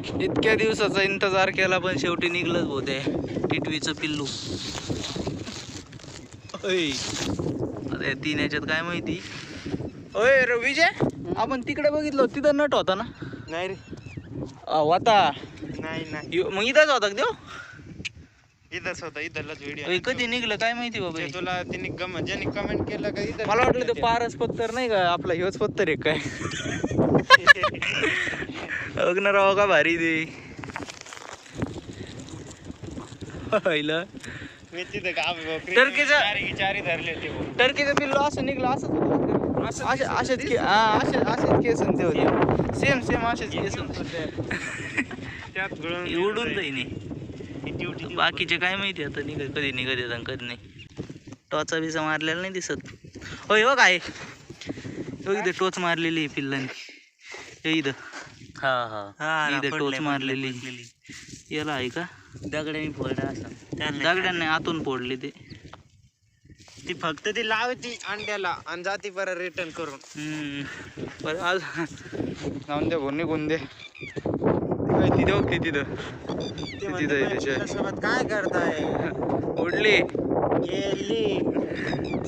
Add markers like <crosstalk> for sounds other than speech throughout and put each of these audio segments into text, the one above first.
इतक्या दिवसाचा इंतजार केला पण शेवटी निघलंच होते टिटवीचं पिल्लू. या तीन याच्यात काय माहिती? ओय र- विजय. आपण तिकडे बघितलं होतं, तिथं नट होता ना? नाही रे. होता. नाही नाही. मग इथंच होता देव इथंच होता इथलच व्हिडिओ कधी निघलं काय माहिती बाबा हे? तुला गम ज्यांनी कमेंट केलं का इथं मला वाटलं ते पारस पत्तर नाही का आपला ह्योच पत्तर आहे काय? <laughs> ना राव का भारी टर्कीचं-. टर्कीचं पिल्लू असं निघलं असंच असेच हा केस ते होते. सेम सेम असेच केस उडून जाईन बाकीचे काय माहिती आता निघत कधी निघत येत कधी नाही. टोचा बिचा मारलेला नाही दिसत. होय हो काय? हो इथं टोच मारलेली आहे पिल्लांनी. हे इथं. हा हा. हा इथं टोच मारलेली. याला आहे का? दगडाने फोडा असं. दगडांनी आतून फोडले ते. ती फक्त ती लावती अंड्याला आणि जाती परत रिटर्न करून. आज जाऊन द्या भाऊ निघून दे. तिथे ओके तिथं? तिथं म्हणते, आहे "बाई, त्याच्या." तुझ्यासोबत काय करताय? उडली गेली.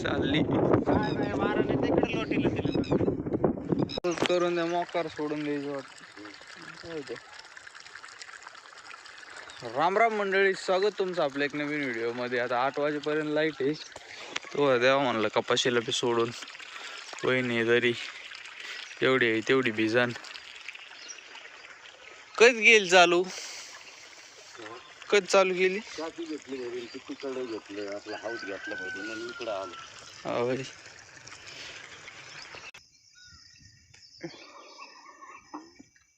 चालली. काय माराने तिकडे लोटीला तिला करून द्या मोकार सोडून द्यायचं वाटतं दे. राम राम मंडळी स्वागत तुमचं आपल्या एक नवीन व्हिडिओमध्ये. आता आठ वाजेपर्यंत लाइट आहे. तो द्यावा म्हणलं कपाशीला बी सोडून. वहिनी तरी तेवढी आहे तेवढी भिजान कधी गेली चालू? कधी चालू गेली? तिकडे घेतलं आपला हाऊस घेतला पाहिजे आणि इकडं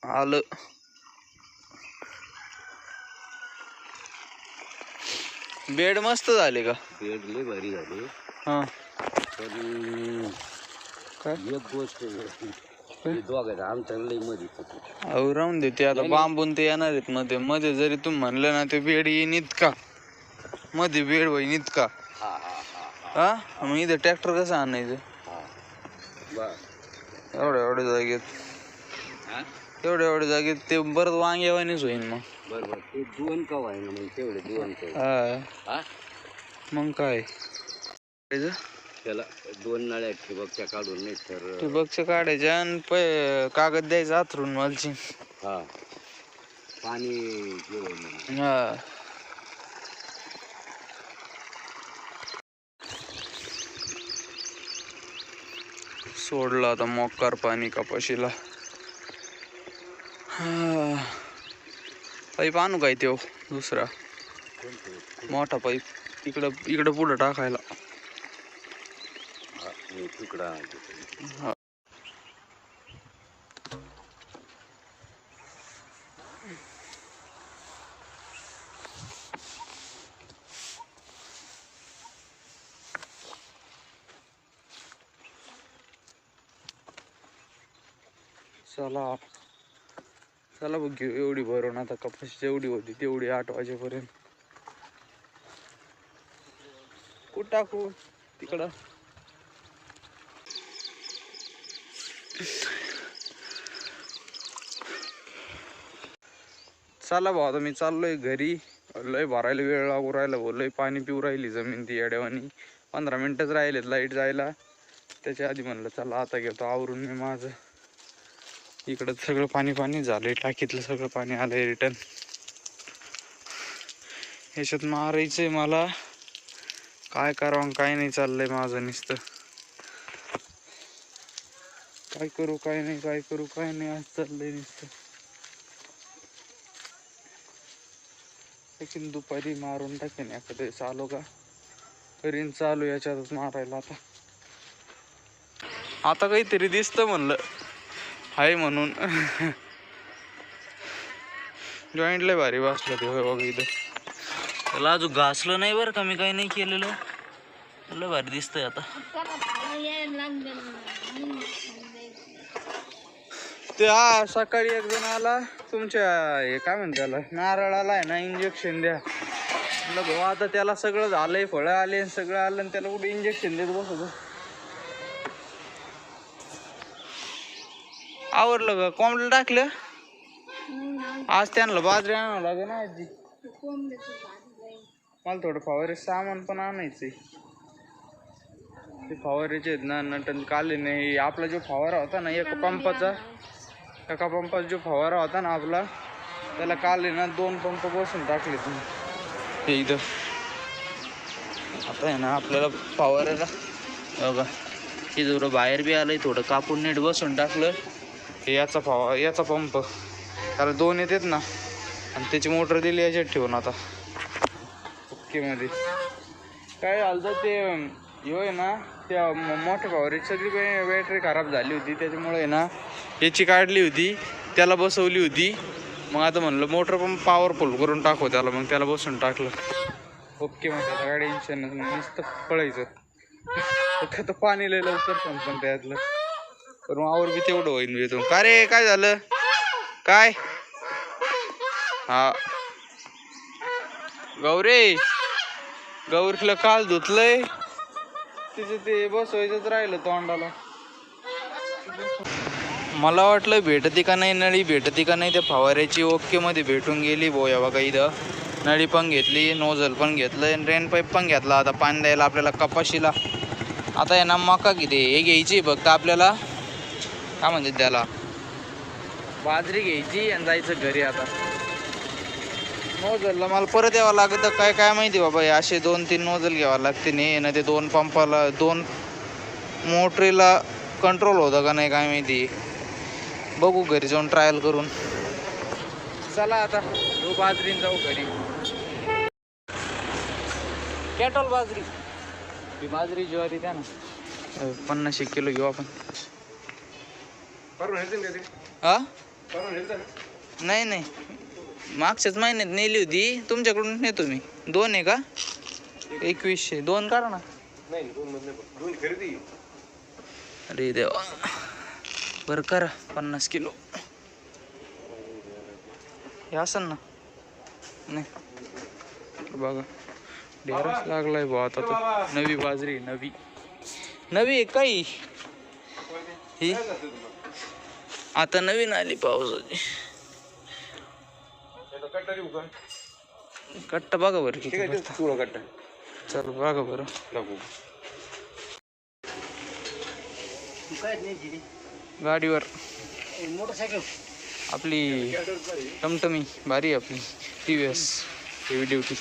आलो. बेड मस्त झाले का? बेड लय भारी झाले. हा. पण काय? एक गोष्ट आमचं लयमध्ये. अहो राहून दे ते आता बांबून ते येणार आहेत मध्ये. मध्ये जरी तुम्ही म्हणलं ना ते बेड येईन इतका. मध्ये बेड होईन इतका. हा हा हा हा. मग इथं ट्रॅक्टर कसं आणायचं? हा. एवढ्या एवढ्या जागेत. एवढ्या एवढ्या जागेत ते बरं वांग्यावानीच होईन मग. बर बर. ते दोन कव आहे ना मग तेवढे दोन कव हा. हा? मग काय? करायचं? त्याला दोन नळ्या ठिबकच्या काढून नाही तर ठिबकचं काढायचं आणि पै कागद द्यायचं आथरून मालची. हा. पाणी हे होईल म्हणून. हा. सोडलं आता मोकार पाणी कपाशीला. पाईप आणू काय तो दुसरा? मोठा पाईप. इकडं इकडं पुढं टाकायला. हा. चला चला बघ घेऊ. एवढी भरून आता कपाशी जेवढी होती तेवढी आठ वाजेपर्यंत. कुठं टाकू? तिकडं. चला भाऊ आता मी चाललोय घरी. लय भरायला वेळ लागू राहिला भाऊ. लय पाणी पिऊ राहिली जमीन ती येड्यावानी. पंधरा मिनटंच राहिलेत लाइट जायला. त्याच्या आधी म्हणलं चला आता घेतो. आवरून मी माझं. इकडं सगळं पाणी पाणी झालंय टाकीतलं सगळं पाणी आलंय रिटर्न ह्याच्यात मारायचंय मला. काय करावं काय नाही चाललंय माझं नुसतं. काय करू काय नाही काय करू काय नाही आज चाललंय नुसतं. दुपारी मारून टाकेन एखादं चालू का? करीन चालू याच्यातच मारायला आता. आता काहीतरी दिसतं म्हणलं. हाय म्हणून. जॉईंट लय भारी बसलं ते बघा इथं. त्याला अजून घासलं नाही बरं का मी काही नाही केलेलं. लय भारी दिसतंय आता. ते हा सकाळी एक जण आला. तुमच्या हे काय म्हणते त्याला? नारळाला आहे ना इंजेक्शन द्या. म्हणलं भाऊ आता त्याला सगळं झालंय फळं आले सगळं आलं आणि त्याला कुठे इंजेक्शन देत बसतो आवरलं का कोंबडं टाकलं? आज त्यांना बाजरी आणावं लागेल ना आजी. मला थोडं फवारे सामान पण आणायचंय. ते फवाऱ्याचे आहेत ना नटन काले नाही. आपला जो फवारा होता ना एका पंपाचा एका पंपाचा जो फवारा होता ना आपला त्याला काल आहे ना दोन पंप बसून टाकले तुम्ही. इथं. आता आहे ना आपल्याला फवाऱ्याला बघा. हे बाहेर बी आलंय थोडं कापून नीट बसून टाकलं. याचा फवा याचा पंप. त्याला दोन येतात ना आणि त्याची मोटर दिली याच्यात ठेवून आता. ओकेमध्ये काय झालं ते यो आहे ना त्या मोठ्या फवारीची सगळी काही बॅटरी खराब झाली होती. त्याच्यामुळे आहे ना याची काढली होती. त्याला बसवली होती. मग आता म्हणलं मोटर पण पॉवरफुल करून टाकू त्याला. मग त्याला बसून टाकलं. ओके मग आता गाडी टेन्शन नुसतं पळायचं. फक्त तर पाणी लय लवकर संपन त्यातलं तर मग आवर बी तेवढं होईन येतो का रे? काय झालं? काय? हा. गौरे गौरीला काल धुतलंय. तिचं ते बसवायचंच राहिलं तोंडाला. मला वाटलं भेटती का नाही नळी भेटती का नाही त्या फवाऱ्याची ओके मध्ये भेटून गेली बोया बघा इथं. नळी पण घेतली नोझल पण घेतलं आणि रेन पाईप पण घेतला. आता पाणी द्यायला आपल्याला कपाशीला. आता आहे ना मका किती? हे घ्यायची फक्त आपल्याला. काय म्हणतात त्याला. बाजरी घ्यायची आणि जायचं घरी आता. नोझलला मला परत यावं लागतं. काय काय माहिती बाबा हे असे दोन तीन नोझल घ्यावं लागते नाही ना ते दोन पंपाला दोन मोटरीला कंट्रोल होतं का नाही काय माहिती. बघू घरी जाऊन ट्रायल करून. चला आता घेऊ बाजरीन जाऊ घरी. कॅटॉल बाजरी. बाजरी ज्वारी द्या ना. पन्नास एक किलो घेऊ आपण. हा नाही नाही. मागच्याच महिन्यात नेली होती. तुमच्याकडून नेतो मी. दोन आहे का? एकवीसशे. दोन काढा ना. अरे देवा. बरं करा. पन्नास किलो. हे असन ना? नाही. बघा. डेराच लागलाय भाऊ आता तो. नवी बाजरी नवी. नवी काही ही? आता नवीन आली पावसाची. कट्टा बघा बरं किती. चल बघा बरं. गाडीवर. मोटरसायकल. आपली टमटमी भारी आहे आपली. T V S. Heavy duty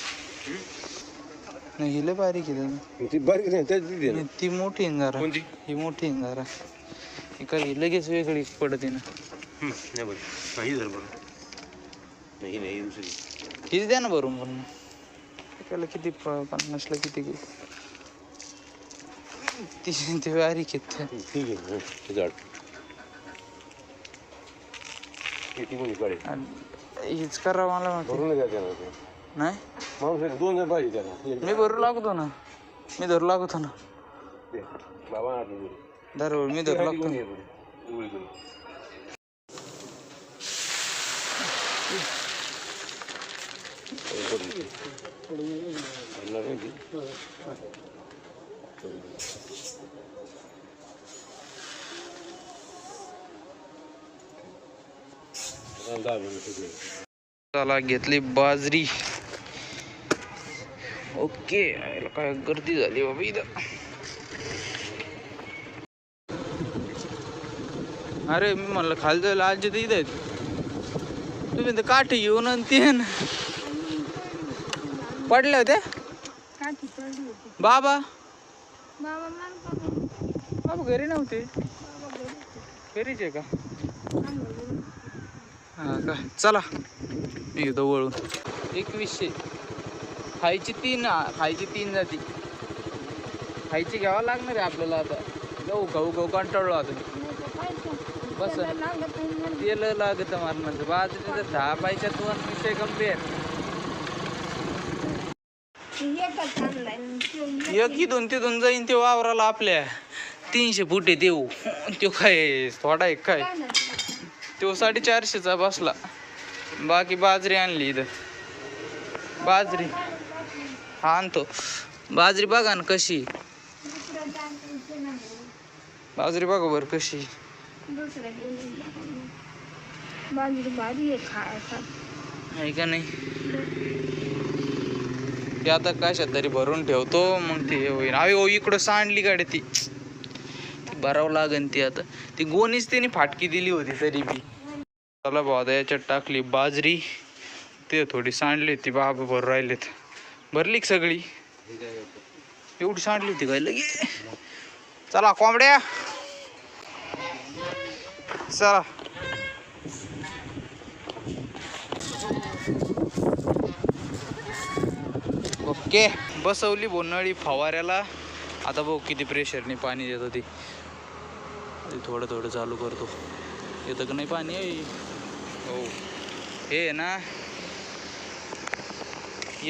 नाही हिले बारीक आहे ती बारीक ती मोठी आहे जरा? ही मोठी आहे जरा. काही लगेच वेगळी पडते ना. नाही बरं. नाही जर बरं. नाही नाही दुसरी. हीच द्या ना भरून पण. त्याला किती पन्नासला किती घेऊ ती ते बारीक आहेत. त्या. ठीक आहे हं, ते झाड. किती कोणी काढेल? हीच करा मला म्हणते. भरून द्या त्याला ते. नाही? माणूस दोन जण पाहिजे त्याला. एक मी भरू लागतो ना. मी धरू लागतो ना. दे. बाबा आठ. दरवेळ मी धरू ती लागतो कोणी आहे बरं? उघडी कोणी? आणणार नाही ती? दहा मिनिटं चला घेतली बाजरी ओके याला काय गर्दी झाली बाबा इथं अरे मी म्हणलं खाली जायला आजी तर इथं तुम्ही तर काठी घेऊन आणि ते पडली होती? बाबा? बाबा घरी नव्हते. घरीच आहे का. हा का? चला. मी घेतो वळून. एकवीसशे. खायची तीन खायची तीन जाती. खायची घ्यावं लागणार आहे आपल्याला आता. गहू गहू गहू कंटाळलो आता. बस. तेल लागत नाही म्हणून. तेल लागत मारण्याचं दहा पैशात दोन विषय गंभीर. एक इथून तिथून जाईन ते वावराला आपल्या. तीनशे फुटे देऊ. तो काय थोडा एक काय? तो साडेचारशेचा बसला. बाकी बाजरी आणली इथं. बाजरी. हा आणतो. बाजरी बघा ना कशी. बाजरी बघा बरं कशी. दुसरं बाजरी भारी आहे खायचा आहे का नाही ते आता कशा तरी भरून ठेवतो मग ते हे होईल अरे हो इकडं सांडली गाडी ती. ती भरावं लागन ती आता. ती गोणीच त्याने फाटकी दिली होती तरी बी. चला भाऊ याच्यात टाकली बाजरी. ते थोडी सांडली होती बाबा भरून राहिलेत. भरली सगळी? एवढी सांडली होती काय? लगे. चला कोंबड्या. चला. ओके बसवली बोनळी फवाऱ्याला. आता भाऊ किती प्रेशरने पाणी देत होती ते थोडं थोडं चालू करतो. येतं का नाही पाणी? आहे हो. हे आहे ना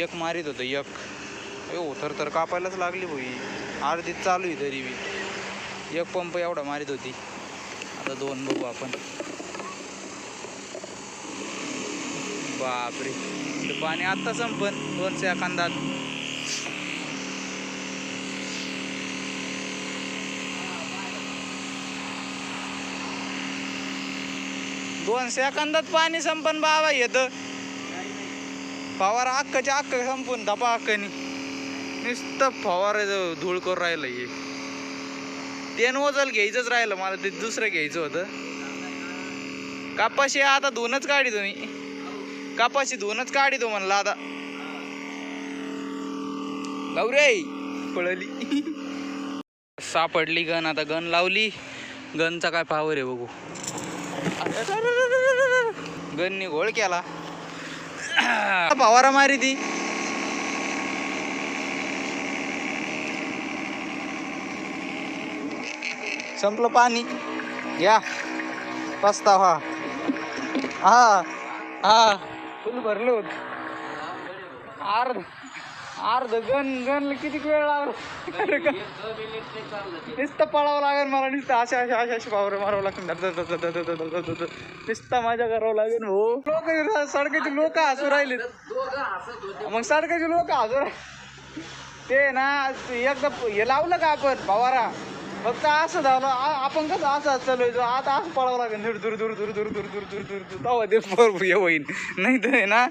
एक मारीत होतं एक. हो तर तर कापायलाच लागली भाई अर्धीच चालू आहे तरी बी. एक पंप एवढा मारीत होती. आता दोन बघू आपण. बापरे. पाणी आत्ता संपन. दोन सेकंदात दोन सेकंदात पाणी संपन बाबा येत. फवार अख्खच्या अख्ख संपून धपा अख्खनी नुसतं फवार धूळ करून राहिलं हे. तेन ओझल घ्यायचंच राहिलं मला ते दुसरं घ्यायचं होतं. कापाशी आता दोनच काढी तुम्ही. कापाशी दोनच काढी तो म्हणला आता. गौरे पळली. सापडली गन आता गन लावली. गनचा काय पावर आहे बघू. गननी घोळ केला. <coughs> फवारा मारी ती. संपलं पाणी. घ्या पस्ता हा. हा. हा. फुल भरलो होत. अर्ध अर्ध गण गणलं किती वेळ लागला? नुसतं पळावं लागेल मला नुसतं अशा अशा अशा अशा पावर मारावं लागतं नुसतं माझ्या करावं लागेल हो लोक सडकाचे लोक हसू राहिले मग सडकाचे लोक हसू राहिले. ते ना एकदा हे लावलं का आपण पवारा फक्त असं झालं आपण कसं असं चालू आता असं पळावं लागेल. दूर दूर दूर दूर दूर दूर दूर दूर दूर तेव्हा ते बरोबर होईल. नाही तर आहे ना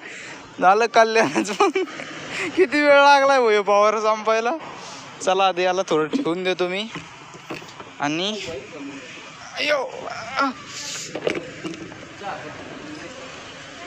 झालं कल्याणच. मग किती वेळ लागलाय भो हे पवार संपायला? चला आधी याला थोडं ठेवून देतो मी. आणि अयो